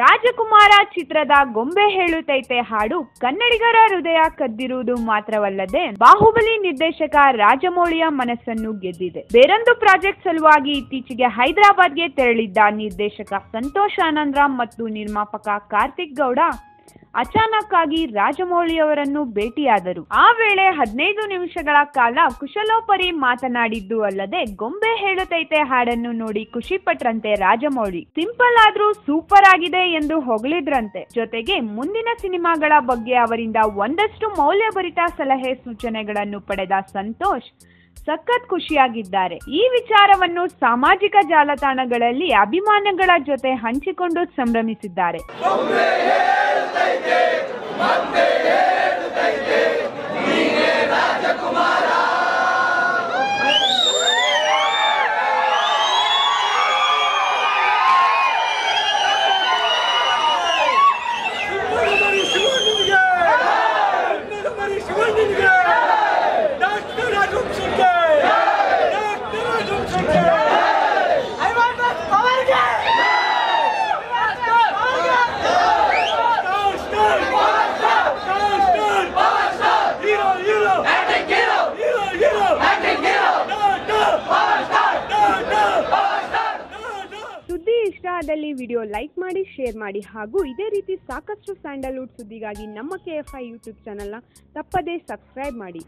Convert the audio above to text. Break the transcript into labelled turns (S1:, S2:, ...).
S1: ರಾಜಕುಮಾರ ಚಿತ್ರದ ಗೊಂಬೆ ಹೇಳುತ್ತೈತೆ ಹಾಡು ಕನ್ನಡಿಗರ ಹೃದಯ ಕದ್ದಿರುವುದು ಮಾತ್ರವಲ್ಲದೆ ಬಾಹುಬಲಿ ನಿರ್ದೇಶಕ ರಾಜಮೌಳಿಯ ಮನಸ್ಸನ್ನು ಗೆದ್ದಿದೆ. ಬೇರೊಂದು ಪ್ರಾಜೆಕ್ಟ್ ಸಲುವಾಗಿ ಇತ್ತೀಚೆಗೆ ಹೈದರಾಬಾದ್ಗೆ ತೆರಳಿದ್ದ ನಿರ್ದೇಶಕ ಸಂತೋಷ್ ಆನಂದ್ರಾಮ್ ಮತ್ತು ನಿರ್ಮಾಪಕ ಕಾರ್ತಿಕ್ ಗೌಡ ಅಚಾನಕ್ ಆಗಿ ರಾಜಮೌಳಿಯವರನ್ನು ಭೇಟಿಯಾದರು. ಆ ವೇಳೆ ಹದಿನೈದು ನಿಮಿಷಗಳ ಕಾಲ ಕುಶಲೋಪರಿ ಮಾತನಾಡಿದ್ದು ಅಲ್ಲದೆ ಗೊಂಬೆ ಹೇಳುತ್ತೈತೆ ಹಾಡನ್ನು ನೋಡಿ ಖುಷಿ ಪಟ್ರಂತೆ ರಾಜಮೌಳಿ. ಸಿಂಪಲ್ ಆದ್ರೂ ಸೂಪರ್ ಆಗಿದೆ ಎಂದು ಹೊಗಳಿದ್ರಂತೆ. ಜೊತೆಗೆ ಮುಂದಿನ ಸಿನಿಮಾಗಳ ಬಗ್ಗೆ ಅವರಿಂದ ಒಂದಷ್ಟು ಮೌಲ್ಯಭರಿತ ಸಲಹೆ ಸೂಚನೆಗಳನ್ನು ಪಡೆದ ಸಂತೋಷ್ ಸಖತ್ ಖುಷಿಯಾಗಿದ್ದಾರೆ. ಈ ವಿಚಾರವನ್ನು ಸಾಮಾಜಿಕ ಜಾಲತಾಣಗಳಲ್ಲಿ ಅಭಿಮಾನಿಗಳ ಜೊತೆ ಹಂಚಿಕೊಂಡು ಸಂಭ್ರಮಿಸಿದ್ದಾರೆ.
S2: Take
S1: it! ಇಷ್ಟ ಆದಲ್ಲಿ ವಿಡಿಯೋ ಲೈಕ್ ಮಾಡಿ, ಶೇರ್ ಮಾಡಿ ಹಾಗೂ ಇದೇ ರೀತಿ ಸಾಕಷ್ಟು ಸ್ಯಾಂಡಲ್ವುಡ್ ಸುದ್ದಿಗಾಗಿ ನಮ್ಮ ಕೆ ಎಫ್ ಐ ಯೂಟ್ಯೂಬ್ ಚಾನಲ್ನ ತಪ್ಪದೇ ಸಬ್ಸ್ಕ್ರೈಬ್ ಮಾಡಿ.